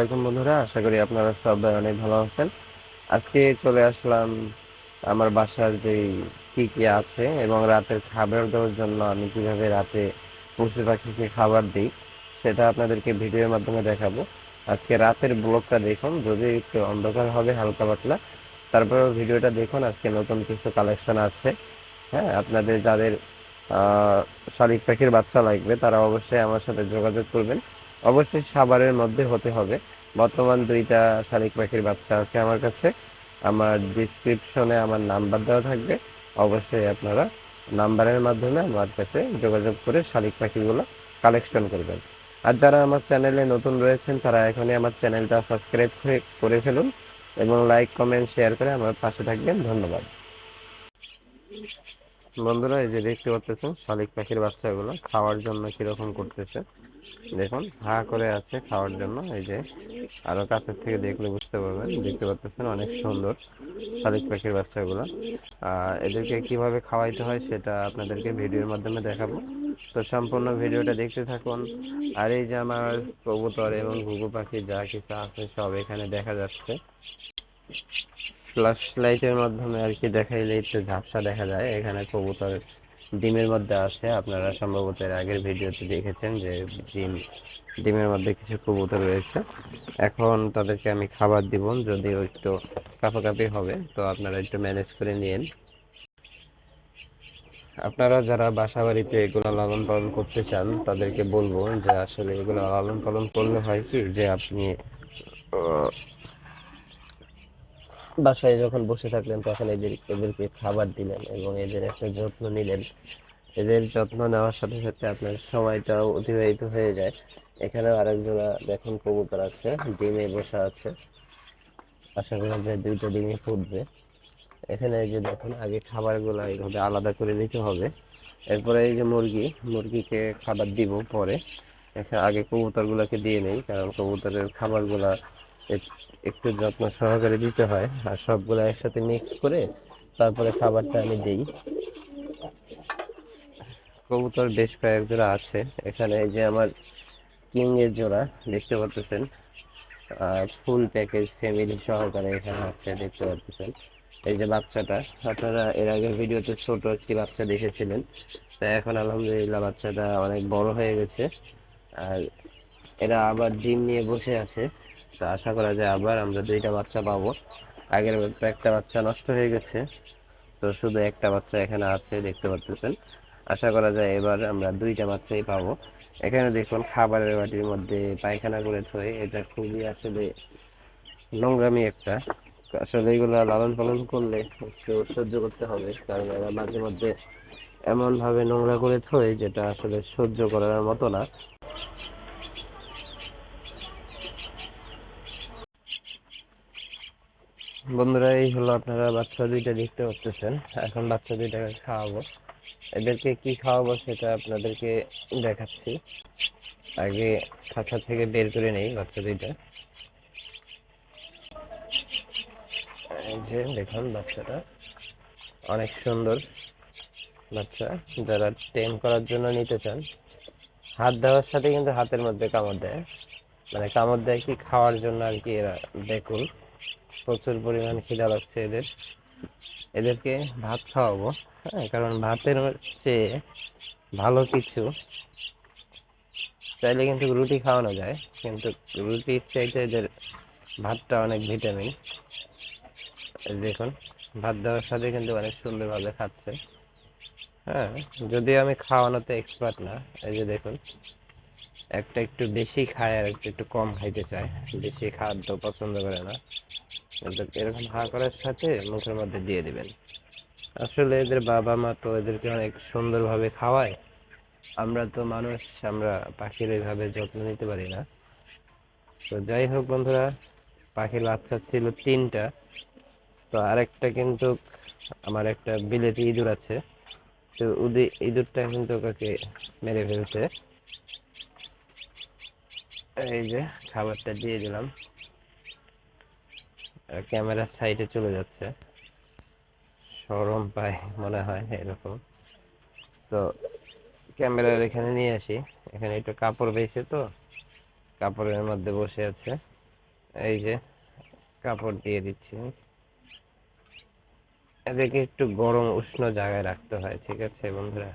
আলাইকুম বন্ধুরা, আশা করি আপনারা সবাই অনেক ভালো আছেন। আজকে চলে আসলাম আমার বাসার যে কি কি আছে এবং রাতের খাবার দেওয়ার জন্য আমি কীভাবে রাতে পশু পাখিকে খাবার দিই, সেটা আপনাদেরকে ভিডিওর মাধ্যমে দেখাবো। আজকে রাতের ব্লগটা দেখুন, যদি একটু অন্ধকার হবে, হালকা পাতলা। তারপরেও ভিডিওটা দেখুন, আজকে নতুন কিছু কালেকশন আছে। হ্যাঁ আপনাদের যাদের শালিক পাখির বাচ্চা লাগবে, তারা অবশ্যই আমার সাথে যোগাযোগ করবেন। অবশ্যই সাভারের মধ্যে হতে হবে। বর্তমান দুইটা শালিক পাখির বাচ্চা আছে আমার কাছে। আমার ডিসক্রিপশনে আমার নাম্বার দেওয়া থাকবে। অবশ্যই আপনারা নাম্বারের মাধ্যমে আমার কাছে যোগাযোগ করে শালিক পাখিগুলো কালেকশন করবেন। আর যারা আমার চ্যানেলে নতুন রয়েছেন, তারা এখনই আমার চ্যানেলটা সাবস্ক্রাইব করে ফেলুন এবং লাইক কমেন্ট শেয়ার করে আমার পাশে থাকবেন। ধন্যবাদ। বন্ধুরা, এই যে দেখতে পাচ্ছেন শালিক পাখির বাচ্চাগুলো খাওয়ার জন্য কীরকম করতেছে। দেখুন, হা করে আছে খাওয়ার জন্য, এই যে আরও কাছের থেকে দেখলে বুঝতে পারবেন, দেখতে পাচ্ছেন অনেক সুন্দর শালিক পাখির বাচ্চাগুলো। এদেরকে কীভাবে খাওয়াইতে হয় সেটা আপনাদেরকে ভিডিওর মাধ্যমে দেখাবো। তো সম্পূর্ণ ভিডিওটা দেখতে থাকুন। আর এই যে আমার কবুতর এবং ঘুঘু পাখি যা কিছু আছে সব এখানে দেখা যাচ্ছে। ফ্ল্যাশ লাইটের মাধ্যমে আর কি দেখাইলে একটু ঝাপসা দেখা যায়। এখানে কবুতর ডিমের মধ্যে আছে। আপনারা সম্ভবত এর আগের ভিডিওতে দেখেছেন যে ডিম, ডিমের মধ্যে কিছু কবুতর রয়েছে। এখন তাদেরকে আমি খাবার দিব, যদিও একটু কাঁপাকাঁপি হবে, তো আপনারা একটু ম্যানেজ করে নিন আপনারা যারা বাসা বাড়িতে এগুলো লালন পালন করতে চান, তাদেরকে বলব যে আসলে এগুলো লালন পালন করলে হয় কি যে আপনি বাসায় যখন বসে থাকলেন, তখন এদের, এদেরকে খাবার দিলেন এবং এদের একটা যত্ন নিলেন। এদের যত্ন নেওয়ার সাথে সাথে আপনার সময়টাও অতিবাহিত হয়ে যায়। এখানেও আরেকজোড়া দেখুন কবুতর আছে, ডিমে বসে আছে। আশা করা যায় দুইটা ডিমে ফুটবে। এখানে যে দেখুন, আগে খাবারগুলো এইভাবে আলাদা করে নিতে হবে। এরপরে এই যে মুরগি, মুরগিকে খাবার দিব পরে। এখানে আগে কবুতরগুলোকে দিয়ে নেই, কারণ কবুতরের খাবারগুলা একটু যত্ন সহকারে দিতে হয়। আর সবগুলো একসাথে মিক্স করে তারপরে খাবারটা আমি দিই। কবুতর বেশ কয়েক জোড়া আছে। এখানে এই যে আমার কিং এর জোড়া, দেখতে আর ফুল প্যাকেজ ফ্যামিলি সহকারে এখানে আছে, দেখতে পাচ্ছেন এই যে বাচ্চাটা, আপনারা এর আগের ভিডিওতে ছোট একটি বাচ্চা দেখেছিলেন। তা এখন আলহামদুলিল্লাহ বাচ্চাটা অনেক বড় হয়ে গেছে। আর এরা আবার ডিম নিয়ে বসে আছে। তো আশা করা যায় আবার আমরা দুইটা বাচ্চা পাবো। আগের একটা বাচ্চা নষ্ট হয়ে গেছে, তো শুধু একটা বাচ্চা এখানে আছে দেখতে পাচ্ছেন আশা করা যায় এবার আমরা দুইটা বাচ্চাই পাবো। এখানে দেখুন খাবারের বাটির মধ্যে পায়খানা করে থয়ে এটা খুবই আসলে নোংরামি একটা। আসলে এগুলো লালন পালন করলে একটু সহ্য করতে হবে, কারণ এরা মাঝে মধ্যে এমনভাবে নোংরা করে থয় যেটা আসলে সহ্য করার মতো না। বন্ধুরা, এই হলো আপনারা বাচ্চা দুইটা দেখতে পাচ্ছেন এখন বাচ্চা দুইটাকে খাওয়াবো। এদেরকে কি খাওয়াবো সেটা আপনাদেরকে দেখাচ্ছি। আগে খাঁচা থেকে বের করে নেই বাচ্চা দুইটা। যে দেখুন বাচ্চাটা। অনেক সুন্দর বাচ্চা। যারা টেম করার জন্য নিতে চান, হাত দেওয়ার সাথে কিন্তু হাতের মধ্যে কামড় দেয়। মানে কামড় দেয় কি খাওয়ার জন্য আর কি এরা দেখুন। প্রচুর পরিমাণ খিদা লাগছে এদের। এদেরকে ভাত খাওয়াবো হ্যাঁ কারণ ভাতের চেয়ে ভালো কিছু। চাইলে কিন্তু রুটি খাওয়ানো যায়, কিন্তু রুটির চাইতে এদের ভাতটা অনেক ভিটামিন। দেখুন, ভাত দেওয়ার সাথে কিন্তু অনেক সুন্দরভাবে খাচ্ছে। হ্যাঁ যদিও আমি খাওয়ানোতে এক্সপার্ট না, এই যে দেখুন, একটা একটু বেশি খায় আর একটা একটু কম খাইতে চায়। বেশি খাদ্য পছন্দ করে না। কিন্তু এরকম হা করার সাথে মুখের মধ্যে দিয়ে দিবেন। আসলে এদের বাবা মা তো এদেরকে অনেক সুন্দরভাবে খাওয়ায়। আমরা তো মানুষ, আমরা পাখির এইভাবে যত্ন নিতে পারি না। তো যাই হোক বন্ধুরা, পাখির বাচ্চা ছিল তিনটা। তো আরেকটা কিন্তু আমার একটা বিলেতি ইঁদুর আছে। তো উদি, ইঁদুরটা কিন্তু ওকে মেরে ফেলছে। এই যে খাবারটা দিয়ে দিলাম। ক্যামেরার সাইডে চলে যাচ্ছে। সরম পায় মনে হয় এরকম। তো ক্যামেরার এখানে নিয়ে আসি। এখানে একটু কাপড় বেয়েছে তো, কাপড়ের মধ্যে বসে আছে। এই যে কাপড় দিয়ে দিচ্ছি। এদেরকে একটু গরম উষ্ণ জায়গায় রাখতে হয়, ঠিক আছে বন্ধুরা?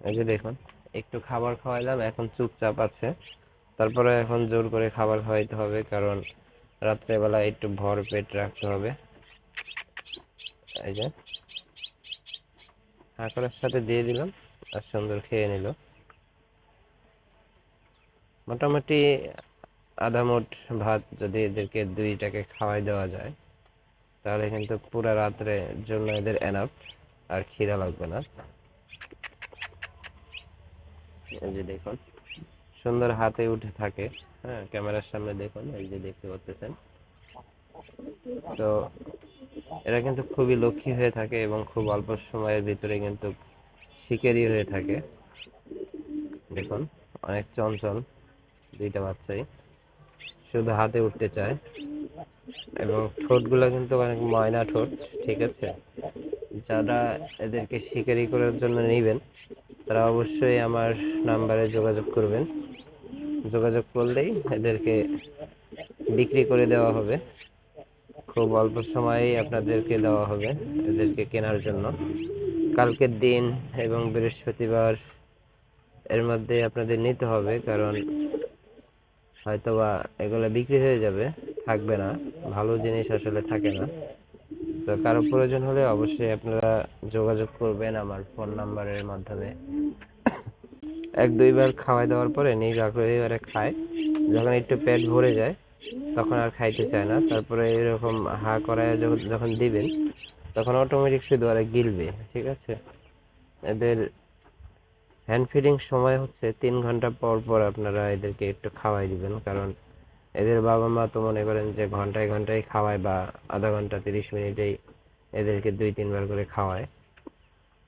এই যে দেখুন, একটু খাবার খাওয়াইলাম এখন চুপচাপ আছে। তারপরে এখন জোর করে খাবার খাওয়াইতে হবে, কারণ রাত্রেবেলা একটু ভর পেট রাখতে হবে। এই যে। সাথে দিয়ে দিলাম, আর সুন্দর খেয়ে নিল। মোটামুটি আধা মুঠ ভাত যদি এদেরকে দুইটাকে খাওয়াই দেওয়া যায়, তাহলে কিন্তু পুরো রাত্রে জন্য এদের এনাফ আর খিদা লাগবে না। এই যে দেখুন। সুন্দর হাতে উঠে থাকে। হ্যাঁ ক্যামেরার সামনে দেখুন, এই যে দেখতে পাচ্ছেন। তো এরা কিন্তু খুবই লক্ষ্মী হয়ে থাকে এবং খুব অল্প সময়ের ভিতরে কিন্তু শিকারি হয়ে থাকে। দেখুন, অনেক চঞ্চল দুইটা বাচ্চাই। শুধু হাতে উঠতে চায়। এবং ঠোঁটগুলো কিন্তু অনেক ময়না ঠোঁট, ঠিক আছে? যারা এদেরকে শিকারি করার জন্য নেবেন তারা অবশ্যই আমার নাম্বারে যোগাযোগ করবেন। যোগাযোগ করলেই এদেরকে বিক্রি করে দেওয়া হবে। খুব অল্প সময়েই আপনাদেরকে দেওয়া হবে এদেরকে কেনার জন্য। কালকের দিন এবং বৃহস্পতিবার এর মধ্যে আপনাদের নিতে হবে কারণ হয়তোবা এগুলো বিক্রি হয়ে যাবে, থাকবে না। ভালো জিনিস আসলে থাকে না। তো কারও প্রয়োজন হলে অবশ্যই আপনারা যোগাযোগ করবেন আমার ফোন নাম্বারের মাধ্যমে। এক দুইবার খাওয়াই দেওয়ার পরে নিজ আগ্রহী এবারে খায়। যখন একটু পেট ভরে যায়, তখন আর খাইতে চায় না। তারপরে এরকম হা করায় যখন দিবেন, তখন অটোমেটিক শুধু আর গিলবে, ঠিক আছে? এদের হ্যান্ড ফিডিং সময় হচ্ছে তিন ঘণ্টা পর পর আপনারা এদেরকে একটু খাওয়াই দিবেন। কারণ এদের বাবা মা তো মনে করেন যে ঘন্টায় ঘন্টায় খাওয়ায় বা আধা ঘণ্টা তিরিশ মিনিটেই এদেরকে দুই, তিনবার করে খাওয়ায়।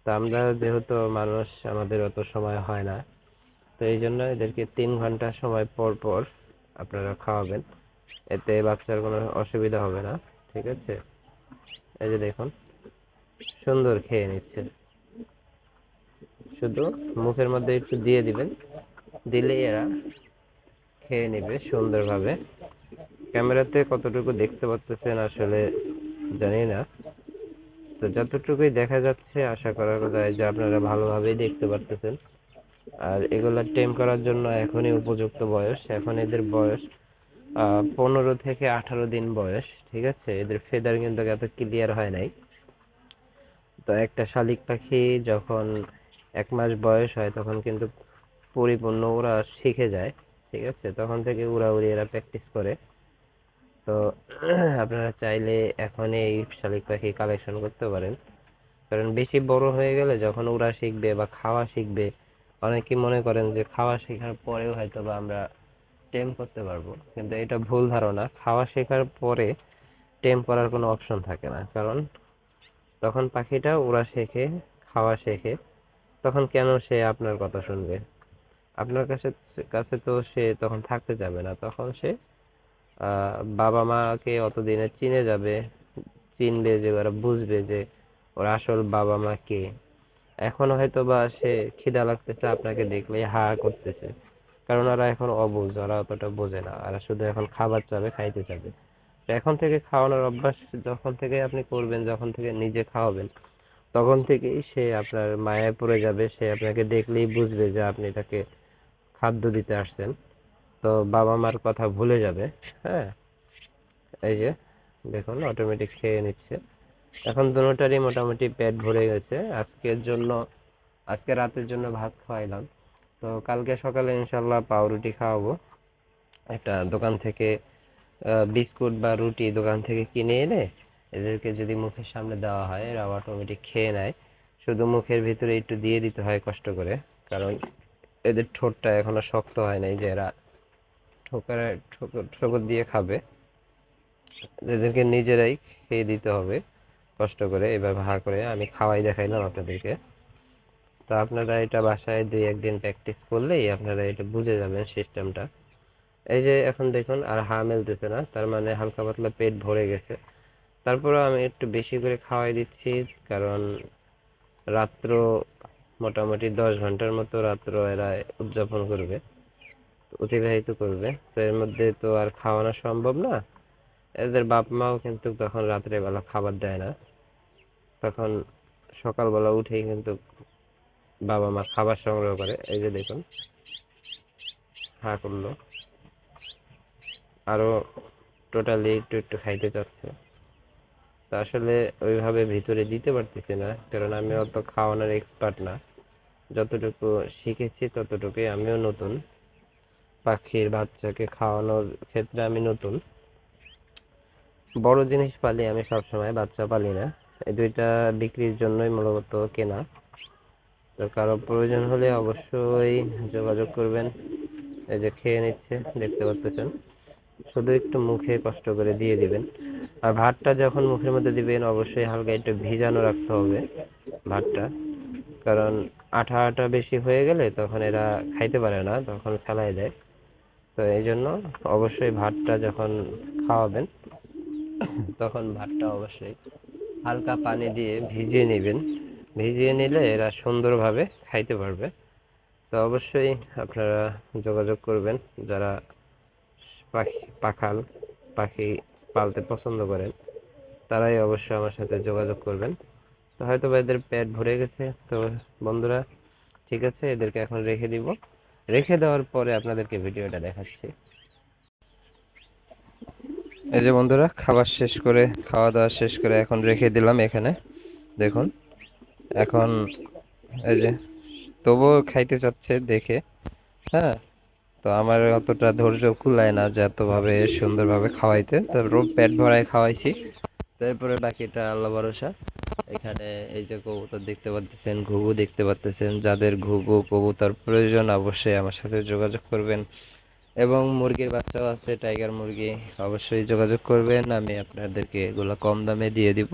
তো আমরা যেহেতু মানুষ, আমাদের অত সময় হয় না। তো এই জন্য এদেরকে তিন ঘণ্টা সময় পর পর আপনারা খাওয়াবেন। এতে বাচ্চার কোনো অসুবিধা হবে না, ঠিক আছে? এই যে দেখুন, সুন্দর খেয়ে নিচ্ছে। শুধু মুখের মধ্যে একটু দিয়ে দিবেন, দিলেই এরা খেয়ে নেবে সুন্দরভাবে। ক্যামেরাতে কতটুকু দেখতে পাচ্ছেন আসলে জানি না। তো যতটুকুই দেখা যাচ্ছে, আশা করা যায় যে আপনারা ভালোভাবেই দেখতে পারতেছেন। আর এগুলা টেম করার জন্য এখনই উপযুক্ত বয়স। এখন এদের বয়স পনেরো থেকে আঠারো দিন বয়স, ঠিক আছে? এদের ফেদার কিন্তু এত ক্লিয়ার হয় নাই। তো একটা শালিক পাখি যখন এক মাস বয়স হয়, তখন কিন্তু পরিপূর্ণ ওরা শিখে যায়। ঠিক আছে? তখন থেকে উড়াউড়ি এরা প্র্যাকটিস করে। তো আপনারা চাইলে এখন এই শালিক পাখি কালেকশন করতে পারেন। কারণ বেশি বড় হয়ে গেলে যখন উড়া শিখবে বা খাওয়া শিখবে অনেকেই মনে করেন যে খাওয়া শেখার পরেও হয়তো বা আমরা টেম করতে পারব। কিন্তু এটা ভুল ধারণা। খাওয়া শেখার পরে টেম করার কোনো অপশন থাকে না। কারণ তখন পাখিটা উড়া শেখে, খাওয়া শেখে। তখন কেন সে আপনার কথা শুনবে? আপনার কাছে কাছে তো সে তখন থাকতে যাবে না, তখন সে বাবা মাকে অতদিনে চিনে যাবে, চিনবে যে, ওরা বুঝবে যে, ওর আসল বাবা মা কে। এখন হয়তো বা সে খিদা লাগতেছে, আপনাকে দেখলে হা করতেছে। কারণ ওরা এখন অবুঝ, ওরা অতটা বোঝে না, ওরা শুধু এখন খাবার চাবে, খাইতে চাবে। এখন থেকে খাওয়ানোর অভ্যাস যখন থেকে আপনি করবেন, যখন থেকে নিজে খাওয়াবেন, তখন থেকেই সে আপনার মায়ায় পড়ে যাবে, সে আপনাকে দেখলেই বুঝবে যে, আপনি তাকে খাদ্য দিতে আসছেন। তো বাবা মার কথা ভুলে যাবে হ্যাঁ? এই যে, দেখুন অটোমেটিক খেয়ে নিচ্ছে। এখন দুটারই মোটামুটি পেট ভরে গেছে। আজকের জন্য, আজকে রাতের জন্য ভাত খাওয়াইলাম। তো কালকে সকালে ইনশাল্লাহ পাউরুটি খাওয়াবো। একটা দোকান থেকে বিস্কুট বা রুটি দোকান থেকে কিনে এনে এদেরকে যদি মুখের সামনে দেওয়া হয় এরা অটোমেটিক খেয়ে নেয়। শুধু মুখের ভিতরে একটু দিয়ে দিতে হয় কষ্ট করে, কারণ এদের ঠোঁটটা এখনও শক্ত হয় নাই যে এরা ঠোকর ঠোকর দিয়ে খাবে। এদেরকে নিজেরাই খেয়ে দিতে হবে, কষ্ট করে। এবার ভাড়া করে আমি খাওয়াই দেখাইলাম আপনাদেরকে। তো আপনারা এটা বাসায় দুই একদিন প্র্যাকটিস করলেই আপনারা এটা বুঝে যাবেন সিস্টেমটা এই যে এখন দেখুন আর হা মেলতেছে না, তার মানে হালকা পাতলা পেট ভরে গেছে। তারপরেও আমি একটু বেশি করে খাওয়াই দিচ্ছি, কারণ রাত্র মোটামুটি দশ ঘণ্টার মতো রাত্র এরা উদযাপন করবে, অতিবাহিত করবে। তো এর মধ্যে তো আর খাওয়ানো সম্ভব না। এদের বাপ মাও কিন্তু তখন রাত্রেবেলা খাবার দেয় না। তখন সকালবেলা উঠেই কিন্তু বাবা মা খাবার সংগ্রহ করে। এই যে দেখুন, হা করল। আরও টোটালি একটু একটু খাইতে চাচ্ছে। তো আসলে ওইভাবে ভিতরে দিতে পারতেছি না, কারণ আমি অত খাওয়ানোর এক্সপার্ট না। যতটুকু শিখেছি ততটুকুই আমিও নতুন। পাখির বাচ্চাকে খাওয়ানোর ক্ষেত্রে আমি নতুন। বড় জিনিস পালি আমি সবসময়, বাচ্চা পালি না। এই দুইটা বিক্রির জন্যই মূলত কেনা। তো কারও প্রয়োজন হলে অবশ্যই যোগাযোগ করবেন। এই যে খেয়ে নিচ্ছে, দেখতে পাচ্ছেন। শুধু একটু মুখে কষ্ট করে দিয়ে দিবেন। আর ভাতটা যখন মুখের মধ্যে দিবেন, অবশ্যই হালকা একটু ভিজানো রাখতে হবে ভাতটা। কারণ আঠা আঠা বেশি হয়ে গেলে তখন এরা খাইতে পারে না, তখন ফেলাই দেয়। তো এই জন্য অবশ্যই ভাতটা যখন খাওয়াবেন, তখন ভাতটা অবশ্যই হালকা পানি দিয়ে ভিজিয়ে নেবেন। ভিজিয়ে নিলে এরা সুন্দরভাবে খাইতে পারবে। তো অবশ্যই আপনারা যোগাযোগ করবেন, যারা পাখি, পাখাল, পাখি পালতে পছন্দ করেন, তারাই অবশ্যই আমার সাথে যোগাযোগ করবেন। তো হয়তো বা এদের পেট ভরে গেছে। তো বন্ধুরা, ঠিক আছে, এদেরকে এখন রেখে দিব। রেখে দেওয়ার পরে আপনাদেরকে ভিডিওটা দেখাচ্ছি। এই যে বন্ধুরা, খাবার শেষ করে খাওয়া দাওয়া শেষ করে এখন রেখে দিলাম এখানে। দেখুন, এখন এই যে, তবুও খাইতে চাচ্ছে দেখে হ্যাঁ? তো আমার অতটা ধৈর্য কুলায় না যে এতভাবে সুন্দরভাবে খাওয়াইতে। তারপর পেট ভরায় খাওয়াইছি। তারপরে বাকিটা আল্লাহ ভরসা। এখানে এই যে কবুতর দেখতে পাচ্ছেন ঘুঘু দেখতে পাচ্ছেন যাদের ঘুঘু, কবুতর প্রয়োজন অবশ্যই আমার সাথে যোগাযোগ করবেন। এবং মুরগির বাচ্চাও আছে, টাইগার মুরগি, অবশ্যই যোগাযোগ করবেন। আমি আপনাদেরকে এগুলো কম দামে দিয়ে দিব।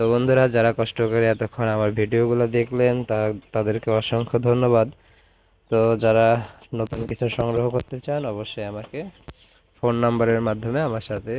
তো বন্ধুরা, যারা কষ্ট করে এতক্ষণ আমার ভিডিওগুলো দেখলেন, তা, তাদেরকে অসংখ্য ধন্যবাদ। তো যারা নতুন কিছু সংগ্রহ করতে চান, অবশ্যই আমাকে ফোন নাম্বারের মাধ্যমে আমার সাথে